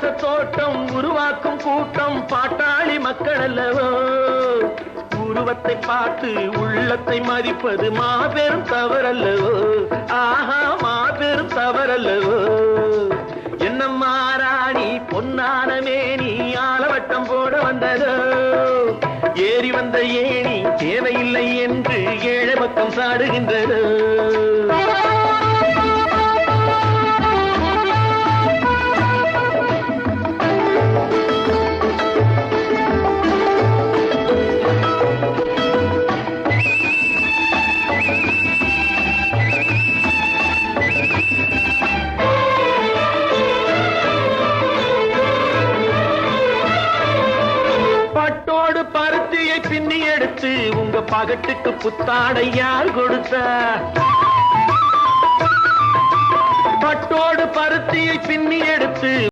உல்லாச தோட்டம் உருவாக்கும் கூட்டம் பாட்டாளி மக்கள் அல்லவோ உருவத்தை பார்த்து உள்ளத்தை மதிப்பது மாபெரும் தவறல்லவோ? ஆஹா மாபெரும் தவறல்லவோ? என்னம்மா ராணி பொன்னானமே நீ ஆலவட்டம் போட வந்ததோ? ஏறி வந்த ஏணி தேவையில்லை என்று ஏழை பக்கம் சாடுகின்றதோ? பட்டோடு பருத்தியை பின்னி எடுத்து உங்க பகட்டுக்கு புத்தாடை யார் கொடுத்தா? பட்டோடு பருத்தியை பின்னி எடுத்து